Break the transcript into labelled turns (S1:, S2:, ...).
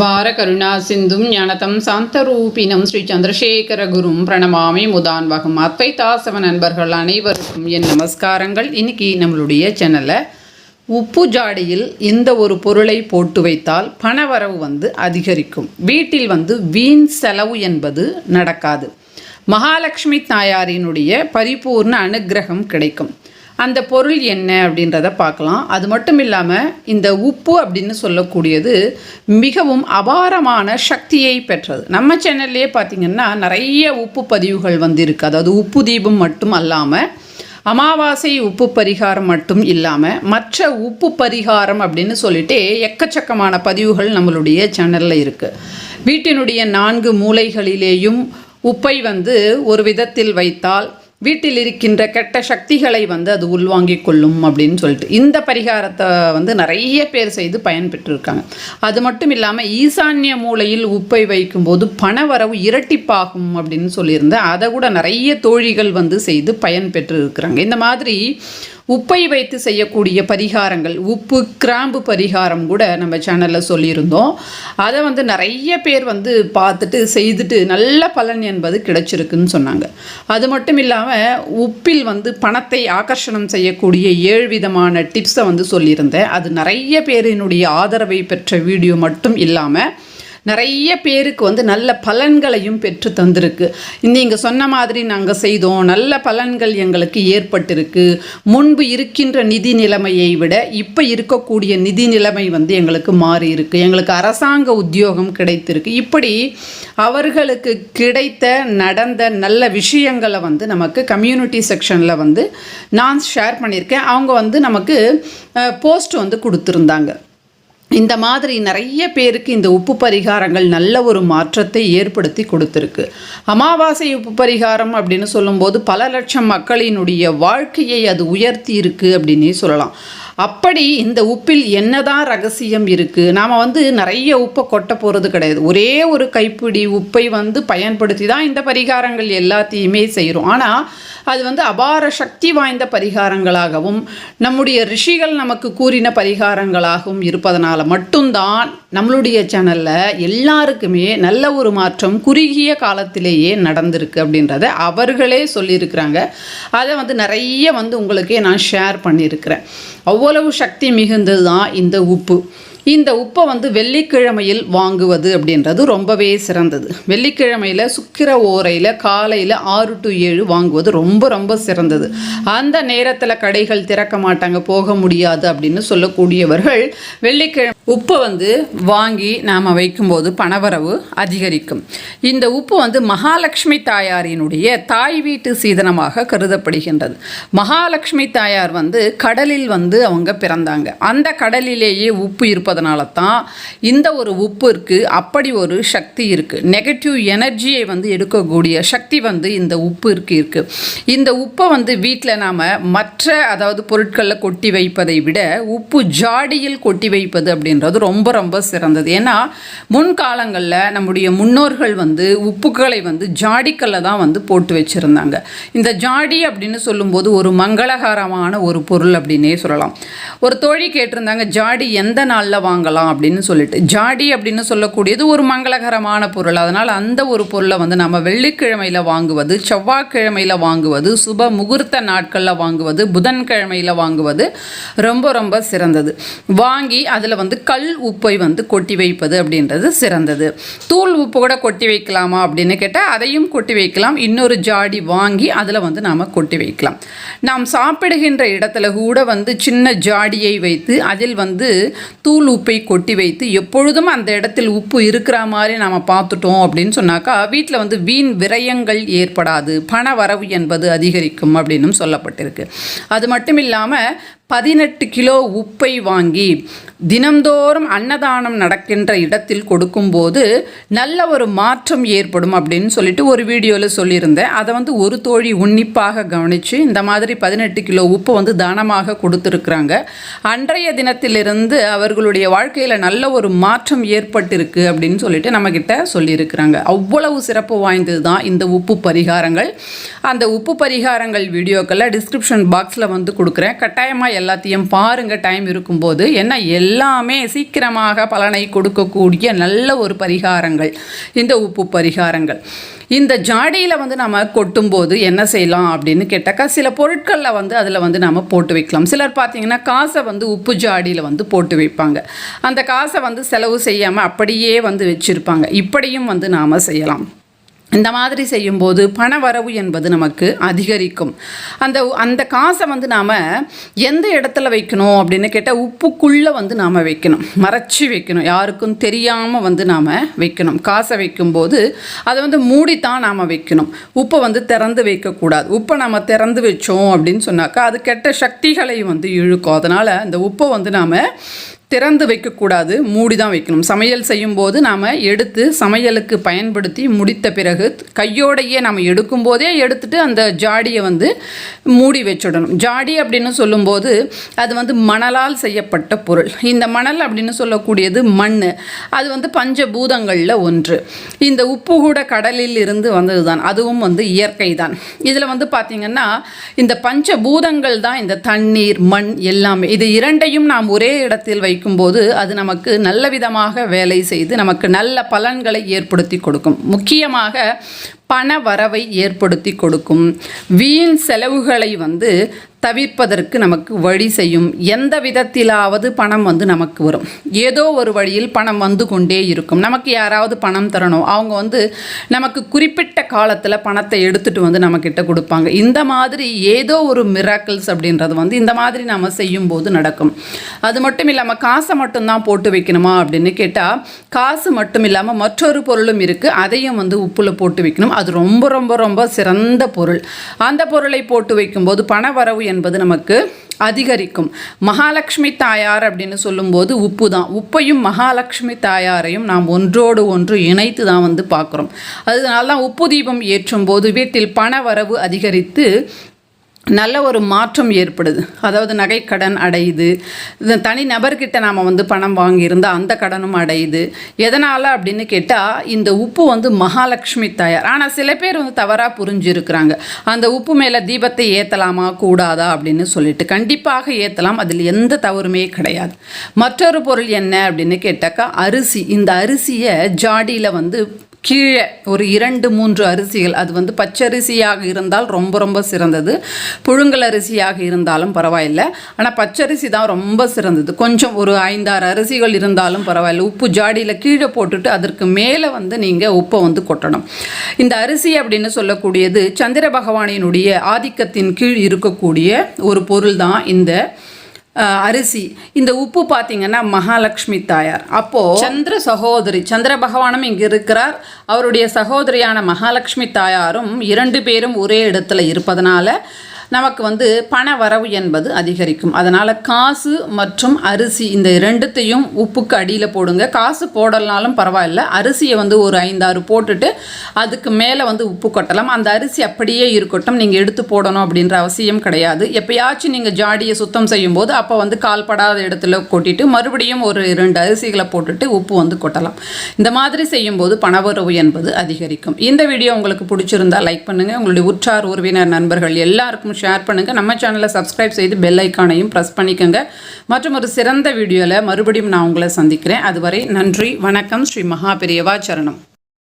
S1: வாரகருணா சிந்தும் ஞானதம் சாந்தரூபினம் ஸ்ரீ சந்திரசேகர குரும் பிரணமாமி முதான்வகம் அத்வைதாசவ நண்பர்கள் அனைவருக்கும் என் நமஸ்காரங்கள். இன்னைக்கு நம்மளுடைய சேனலை உப்பு ஜாடியில் இந்த ஒரு பொருளை போட்டு வைத்தால் பணவரவு வந்து அதிகரிக்கும். வீட்டில் வந்து வீண் செலவு என்பது நடக்காது. மகாலட்சுமி தாயாரினுடைய பரிபூர்ண அனுக்கிரகம் கிடைக்கும். அந்த பொருள் என்ன அப்படின்றத பார்க்கலாம். அது மட்டும் இல்லாமல் இந்த உப்பு அப்படின்னு சொல்லக்கூடியது மிகவும் அபாரமான சக்தியை பெற்றது. நம்ம சேனல்லையே பார்த்திங்கன்னா நிறைய உப்பு பதிவுகள் வந்திருக்கு. அதாவது உப்பு தீபம் மட்டும் அல்லாமல் அமாவாசை உப்பு பரிகாரம் மட்டும் இல்லாமல் மற்ற உப்பு பரிகாரம் அப்படின்னு சொல்லிட்டு எக்கச்சக்கமான பதிவுகள் நம்மளுடைய சேனலில் இருக்குது வீட்டினுடைய நான்கு மூலைகளிலேயும் உப்பை வந்து ஒரு விதத்தில் வைத்தால் வீட்டில் இருக்கின்ற கெட்ட சக்திகளை வந்து அது உள்வாங்கிக் கொள்ளும் அப்படின்னு சொல்லிட்டு. இந்த பரிகாரத்தை வந்து நிறைய பேர் செய்து பயன்பெற்றிருக்காங்க அது மட்டும் இல்லாமல் ஈசான்ய மூலையில் உப்பை வைக்கும்போது பணவரவு இரட்டிப்பாகும் அப்படின்னு சொல்லியிருந்தேன் அதை கூட நிறைய தோழிகள் வந்து செய்து பயன்பெற்று இருக்கிறாங்க இந்த மாதிரி உப்பை வைத்து செய்யக்கூடிய பரிகாரங்கள் உப்பு கிராம்பு பரிகாரம் கூட நம்ம சேனலில் சொல்லியிருந்தோம். அதை வந்து நிறைய பேர் வந்து பார்த்துட்டு செய்துட்டு நல்ல பலன் என்பது கிடைச்சிருக்குன்னு சொன்னாங்க. அது மட்டும் இல்லாமல் உப்பில் வந்து பணத்தை ஆகர்ஷணம் செய்யக்கூடிய ஏழு விதமான டிப்ஸை வந்து சொல்லியிருந்தேன். அது நிறைய பேரினுடைய ஆதரவை பெற்ற வீடியோ மட்டும் இல்லாமல் நிறைய பேருக்கு வந்து நல்ல பலன்களையும் பெற்று தந்திருக்கு. நீங்கள் சொன்ன மாதிரி நாங்கள் செய்தோம். நல்ல பலன்கள் எங்களுக்கு ஏற்பட்டிருக்கு. முன்பு இருக்கின்ற நிதி நிலைமையை விட இப்போ இருக்கக்கூடிய நிதி நிலைமை வந்து எங்களுக்கு மாறி இருக்கு எங்களுக்கு அரசாங்க உத்தியோகம் கிடைத்திருக்கு. இப்படி அவர்களுக்கு கிடைத்த நடந்த நல்ல விஷயங்களை வந்து நமக்கு கம்யூனிட்டி செக்ஷனில் வந்து நான் ஷேர் பண்ணியிருக்கேன். அவங்க வந்து நமக்கு போஸ்ட் வந்து கொடுத்துருந்தாங்க. இந்த மாதிரி நிறைய பேருக்கு இந்த உப்பு பரிகாரங்கள் நல்ல ஒரு மாற்றத்தை ஏற்படுத்தி கொடுத்துருக்கு. அமாவாசை உப்பு பரிகாரம் அப்படின்னு சொல்லும்போது பல லட்சம் மக்களினுடைய வாழ்க்கையை அது உயர்த்தி இருக்கு அப்படின்னே சொல்லலாம். அப்படி இந்த உப்பில் என்னதான் ரகசியம் இருக்குது நாம் வந்து நிறைய உப்பை கொட்ட போகிறது கிடையாது. ஒரே ஒரு கைப்பிடி உப்பை வந்து பயன்படுத்தி தான் இந்த பரிகாரங்கள் எல்லாத்தையுமே செய்கிறோம் ஆனால் அது வந்து அபார சக்தி வாய்ந்த பரிகாரங்களாகவும் நம்முடைய ரிஷிகள் நமக்கு கூறின பரிகாரங்களாகவும் இருப்பதனால் மட்டும்தான் நம்மளுடைய சேனலில் எல்லாருக்குமே நல்ல ஒரு மாற்றம் குறுகிய காலத்திலேயே நடந்திருக்கு அப்படின்றத அவர்களே சொல்லியிருக்கிறாங்க. அதை வந்து நிறைய வந்து உங்களுக்கே நான் ஷேர் பண்ணியிருக்கிறேன். அவ்வளவு சக்தி மிகுந்தது தான் இந்த உப்பு. இந்த உப்பை வந்து வெள்ளிக்கிழமையில் வாங்குவது அப்படின்றது ரொம்பவே சிறந்தது. வெள்ளிக்கிழமையில் சுக்கிர ஓரையில் காலையில் ஆறு டு ஏழு வாங்குவது ரொம்ப ரொம்ப சிறந்தது. அந்த நேரத்தில் கடைகள் திறக்க மாட்டாங்க போக முடியாது அப்படின்னு சொல்லக்கூடியவர்கள் வெள்ளிக்கிழமை உப்பை வந்து வாங்கி நாம் வைக்கும்போது பணவரவு அதிகரிக்கும். இந்த உப்பு வந்து மகாலட்சுமி தாயாரினுடைய தாய் வீட்டு சீதனமாக கருதப்படுகின்றது. மகாலட்சுமி தாயார் வந்து கடலில் வந்து அவங்க பிறந்தாங்க. அந்த கடலிலேயே உப்பு இருப்பதனால தான் இந்த ஒரு உப்பிற்கு அப்படி ஒரு சக்தி இருக்குது நெகட்டிவ் எனர்ஜியை வந்து எடுக்கக்கூடிய சக்தி வந்து இந்த உப்பிற்கு இருக்குது இந்த உப்பை வந்து வீட்டில் நாம் மற்ற அதாவது பொருட்களில் கொட்டி வைப்பதை விட உப்பு ஜாடியில் கொட்டி வைப்பது அப்படின்றது ரொம்ப ரொம்ப சிறந்தது. ஏன்னா முன்காலங்களில் நம்முடைய முன்னோர்கள் வந்து உப்புக்களை வந்து ஜாடிக்கல்ல தான் வந்து போட்டு வச்சுருந்தாங்க. இந்த ஜாடி அப்படின்னு சொல்லும்போது ஒரு மங்களகரமான ஒரு பொருள் அப்படின்னே சொல்லலாம். ஒரு தோழி கேட்டிருந்தாங்க ஜாடி எந்த நாளில் வாங்கலாம்? அப்படின்னு சொல்லிட்டு. ஜாடி அப்படின்னு சொல்லக்கூடியது ஒரு மங்களகரமான பொருள். அதனால் அந்த ஒரு பொருளை வந்து நம்ம வெள்ளிக்கிழமையில் வாங்குவது செவ்வாய்க்கிழமையில் வாங்குவது சுப முகூர்த்த நாட்களில் வாங்குவது புதன்கிழமையில் வாங்குவது ரொம்ப ரொம்ப சிறந்தது. வாங்கி அதில் வந்து கல் உப்பை வந்து கொட்டி வைப்பது அப்படின்றது சிறந்தது. தூள் உப்பு கூட கொட்டி வைக்கலாமா அப்படின்னு கேட்டால் அதையும் கொட்டி வைக்கலாம். இன்னொரு ஜாடி வாங்கி அதில் வந்து நாம் கொட்டி வைக்கலாம். நாம் சாப்பிடுகின்ற இடத்துல கூட வந்து சின்ன ஜாடியை வைத்து அதில் வந்து தூள் உப்பை கொட்டி வைத்து எப்பொழுதும் அந்த இடத்தில் உப்பு இருக்கிற மாதிரி நாம் பார்த்துட்டோம் அப்படின்னு சொன்னாக்கா வீட்டில் வந்து வீண் விரயங்கள் ஏற்படாது. பண வரவு என்பது அதிகரிக்கும் அப்படின்னும் சொல்லப்பட்டிருக்கு. அது மட்டும் இல்லாமல் பதினெட்டு கிலோ உப்பை வாங்கி தினந்தோறும் அன்னதானம் நடக்கின்ற இடத்தில் கொடுக்கும்போது நல்ல ஒரு மாற்றம் ஏற்படும் அப்படின்னு சொல்லிட்டு ஒரு வீடியோவில் சொல்லியிருந்தேன். அதை வந்து ஒரு தோழி உன்னிப்பாக கவனித்து இந்த மாதிரி பதினெட்டு கிலோ உப்பு வந்து தானமாக கொடுத்துருக்குறாங்க. அன்றைய தினத்திலிருந்து அவர்களுடைய வாழ்க்கையில் நல்ல ஒரு மாற்றம் ஏற்பட்டிருக்கு அப்படின்னு சொல்லிட்டு நம்மக்கிட்ட சொல்லியிருக்கிறாங்க. அவ்வளவு சிறப்பு வாய்ந்தது தான் இந்த உப்பு பரிகாரங்கள். அந்த உப்பு பரிகாரங்கள் வீடியோக்களை டிஸ்கிரிப்ஷன் பாக்ஸில் வந்து கொடுக்குறேன். கட்டாயமாக எல்லாத்தையும் பாருங்கள் டைம் இருக்கும்போது ஏன்னா எல்லாமே சீக்கிரமாக பலனை கொடுக்கக்கூடிய நல்ல ஒரு பரிகாரங்கள். இந்த உப்பு பரிகாரங்கள். இந்த ஜாடியில் வந்து நம்ம கொட்டும்போது என்ன செய்யலாம் அப்படின்னு கேட்டாக்கா சில பொருட்களில் வந்து அதில் வந்து நம்ம போட்டு வைக்கலாம். சிலர் பார்த்தீங்கன்னா காசை வந்து உப்பு ஜாடியில் வந்து போட்டு வைப்பாங்க. அந்த காசை வந்து செலவு செய்யாமல் அப்படியே வந்து வச்சுருப்பாங்க. இப்படியும் வந்து நாம் செய்யலாம். இந்த மாதிரி செய்யும்போது பண வரவு என்பது நமக்கு அதிகரிக்கும். அந்த அந்த காசை வந்து நாம் எந்த இடத்துல வைக்கணும் அப்படின்னு கேட்டால் உப்புக்குள்ளே வந்து நாம் வைக்கணும். மறைச்சி வைக்கணும். யாருக்கும் தெரியாமல் வந்து நாம் வைக்கணும். காசை வைக்கும்போது அதை வந்து மூடித்தான் நாம் வைக்கணும். உப்பை வந்து திறந்து வைக்கக்கூடாது. உப்பை நாம் திறந்து வச்சோம் அப்படின்னு சொன்னாக்கா அது கெட்ட சக்திகளை வந்து இழுக்கும். அதனால் அந்த உப்பை வந்து நாம் திறந்து வைக்கக்கூடாது மூடி தான் வைக்கணும். சமையல் செய்யும்போது நாம் எடுத்து சமையலுக்கு பயன்படுத்தி முடித்த பிறகு கையோடையே நம்ம எடுக்கும்போதே எடுத்துட்டு அந்த ஜாடியை வந்து மூடி வச்சுடணும். ஜாடி அப்படின்னு சொல்லும்போது அது வந்து மணலால் செய்யப்பட்ட பொருள். இந்த மணல் அப்படின்னு சொல்லக்கூடியது மண் அது வந்து பஞ்சபூதங்களில் ஒன்று. இந்த உப்பு கூட கடலில் இருந்து வந்தது தான் அதுவும் வந்து இயற்கை தான் இதில் வந்து பார்த்திங்கன்னா இந்த பஞ்சபூதங்கள் தான் இந்த தண்ணீர் மண் எல்லாமே. இது இரண்டையும் நாம் ஒரே இடத்தில் வை வைக்கும்போது அது நமக்கு நல்ல விதமாக வேலை செய்து நமக்கு நல்ல பலன்களை ஏற்படுத்தி கொடுக்கும். முக்கியமாக பண வரவை ஏற்படுத்தி கொடுக்கும். வீண் செலவுகளை வந்து தவிர்ப்பதற்கு நமக்கு வழி செய்யும். எந்த விதத்திலாவது பணம் வந்து நமக்கு வரும். ஏதோ ஒரு வழியில் பணம் வந்து கொண்டே இருக்கும். நமக்கு யாராவது பணம் தரணும். அவங்க வந்து நமக்கு குறிப்பிட்ட காலத்தில் பணத்தை எடுத்துகிட்டு வந்து நம்மக்கிட்ட கொடுப்பாங்க. இந்த மாதிரி ஏதோ ஒரு மிராக்கிள்ஸ் அப்படின்றது வந்து இந்த மாதிரி நம்ம செய்யும்போது நடக்கும். அது மட்டும் இல்லாமல் காசை மட்டும்தான் போட்டு வைக்கணுமா அப்படின்னு கேட்டால் காசு மட்டும் இல்லாமல் மற்றொரு பொருளும் இருக்குது அதையும் வந்து உப்பில் போட்டு வைக்கணும். அது ரொம்ப ரொம்ப ரொம்ப சிறந்த பொருள். அந்த பொருளை போட்டு வைக்கும்போது பண வரவு என்பது நமக்கு அதிகரிக்கும். மகாலட்சுமி தாயார் அப்படின்னு சொல்லும்போது உப்பு தான். உப்பையும் மகாலட்சுமி தாயாரையும் நாம் ஒன்றோடு ஒன்று இணைத்து தான் வந்து பார்க்குறோம். அதனால தான் உப்பு தீபம் ஏற்றும் போது வீட்டில் பண வரவு அதிகரித்து நல்ல ஒரு மாற்றம் ஏற்படுது. அதாவது நகைக்கடன் அடையுது. தனி நபர்கிட்ட நாம் வந்து பணம் வாங்கியிருந்தால் அந்த கடனும் அடையுது. எதனால் அப்படின்னு கேட்டால் இந்த உப்பு வந்து மகாலட்சுமி தாயார். ஆனால் சில பேர் வந்து தவறாக புரிஞ்சிருக்கிறாங்க. அந்த உப்பு மேலே தீபத்தை ஏற்றலாமா கூடாதா அப்படின்னு சொல்லிட்டு கண்டிப்பாக ஏற்றலாம் அதில் எந்த தவறுமே கிடையாது. மற்றொரு பொருள் என்ன அப்படின்னு கேட்டாக்கா அரிசி. இந்த அரிசியை ஜாடியில் வந்து கீழே ஒரு இரண்டு மூன்று அரிசிகள். அது வந்து பச்சரிசியாக இருந்தால் ரொம்ப ரொம்ப சிறந்தது. புழுங்கல் அரிசியாக இருந்தாலும் பரவாயில்லை. ஆனால் பச்சரிசி தான் ரொம்ப சிறந்தது. கொஞ்சம் ஒரு ஐந்தாறு அரிசிகள் இருந்தாலும் பரவாயில்ல. உப்பு ஜாடியில் கீழே போட்டுட்டு அதற்கு மேலே வந்து நீங்கள் உப்பை வந்து கொட்டணும். இந்த அரிசி அப்படின்னு சொல்லக்கூடியது சந்திர பகவானினுடைய ஆதிக்கத்தின் கீழ் இருக்கக்கூடிய ஒரு பொருள் தான் இந்த அரிசி. இந்த உப்பு பார்த்தீங்கன்னா மகாலட்சுமி தாயார். அப்போது சந்திர சகோதரி சந்திர பகவானும் இங்கே இருக்கிறார். அவருடைய சகோதரியான மகாலட்சுமி தாயாரும் இரண்டு பேரும் ஒரே இடத்துல இருப்பதனால நமக்கு வந்து பண வரவு என்பது அதிகரிக்கும். அதனால் காசு மற்றும் அரிசி இந்த ரெண்டுத்தையும் உப்புக்கு அடியில் போடுங்க. காசு போடலனாலும் பரவாயில்ல. அரிசியை வந்து ஒரு ஐந்தாறு போட்டுட்டு அதுக்கு மேலே வந்து உப்பு கொட்டலாம். அந்த அரிசி அப்படியே இருக்கட்டும். நீங்கள் எடுத்து போடணும் அப்படின்ற அவசியம் கிடையாது. எப்பயாச்சும் நீங்கள் ஜாடியை சுத்தம் செய்யும்போது அப்போ வந்து கால்படாத இடத்துல கொட்டிட்டு மறுபடியும் ஒரு ரெண்டு அரிசிகளை போட்டுட்டு உப்பு வந்து கொட்டலாம். இந்த மாதிரி செய்யும்போது பணவரவு என்பது அதிகரிக்கும். இந்த வீடியோ உங்களுக்கு பிடிச்சிருந்தால் லைக் பண்ணுங்கள் உங்களுடைய உற்றார் உறவினர் நண்பர்கள் எல்லாருக்கும் ஷேர் பண்ணுங்கள் நம்ம சேனலை சப்ஸ்கிரைப் செய்து பெல் ஐக்கானையும் ப்ரெஸ் பண்ணிக்கோங்க. மற்றும் ஒரு சிறந்த வீடியோவில் மறுபடியும் நான் உங்களை சந்திக்கிறேன். அதுவரை நன்றி வணக்கம். ஸ்ரீ மகாபெரியவா சரணம்.